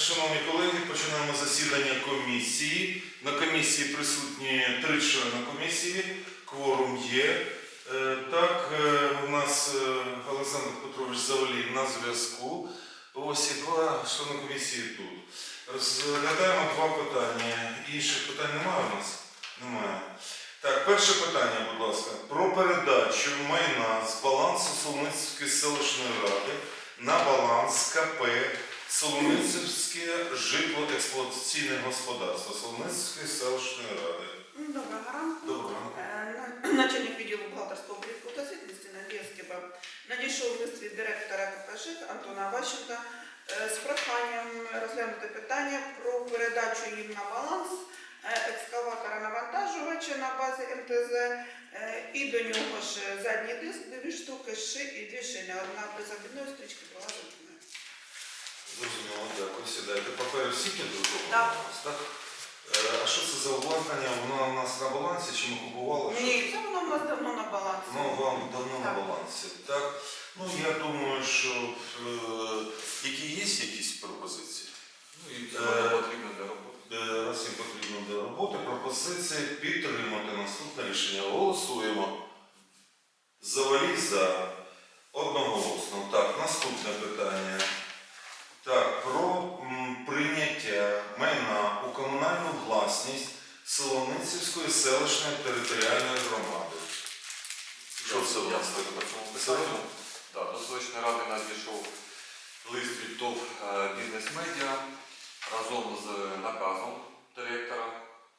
Шановні колеги, починаємо засідання комісії. На комісії присутні три члени комісії. Кворум є. Е, Так, е, у нас е, Олександр Петрович Завалій на зв'язку. Ось і два члени комісії тут. Розглядаємо два питання. Інших питань немає у нас? Немає. Так, перше питання, будь ласка, про передачу майна з балансу Солоницької селищної ради на баланс КП Солоницівське житлоексплуатаційне господарство Солоницької селищної ради. Доброго ранку. Доброго ранку. Е, Начальник відділу бухгалтерського обліку та звітності Надія Скиба надійшов лист від директора КПЖ Антона Ващенка е, з проханням розглянути питання про передачу їм на баланс е, екскаватора навантажувача на базі МТЗ і до нього ж задній диск, дві штуки, ши і дві шини. Одна без обідної стрічки, друга з. Зрозуміло, дякую. Сідайте. Папери всі підготовлені Так. у нас, так? Е, А що це за обладнання? Воно у нас на балансі чи ми купували? Ні, це воно в нас давно на балансі. Ну, вам давно на Так. балансі, так? Ну, я думаю, що е, які є якісь пропозиції? Ну і Е, це нам потрібно для роботи. Е, Раз їм потрібно для роботи, пропозиції підтримати наступне рішення. Голосуємо. Завалій за одноголосно. Так, наступне питання. Так, про м, прийняття майна у комунальну власність Солоницівської селищної територіальної громади. Що це у нас таке? до селищної ради надійшов лист від ТОВ е, «Бізнес-медіа» разом з наказом директора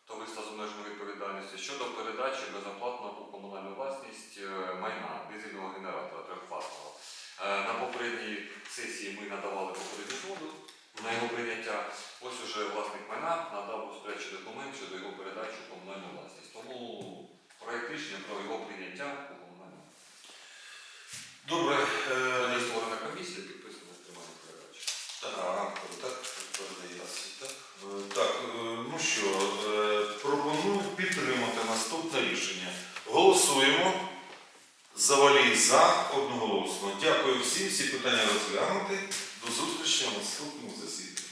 товариства з обмеженою відповідальністю щодо передачі безоплатно у комунальну власність е, майна дизельного генератора трьохфазного. Е, На попередній сесії ми надавали попередню згоду на його прийняття. Ось уже власник майна надав розпорядчий документ щодо його передачі у комунальну власність. Тому про його прийняття у комунальну. Добре. Тоді Е, створена комісія, підписана тримання передачі. Так, так, передається. Так, Е, так е, ну що, пропоную підтримати наступне рішення. Голосуємо. Завалій за одноголосно. Дякую всім, всі питання розглянути. До зустрічі на наступному засіданні.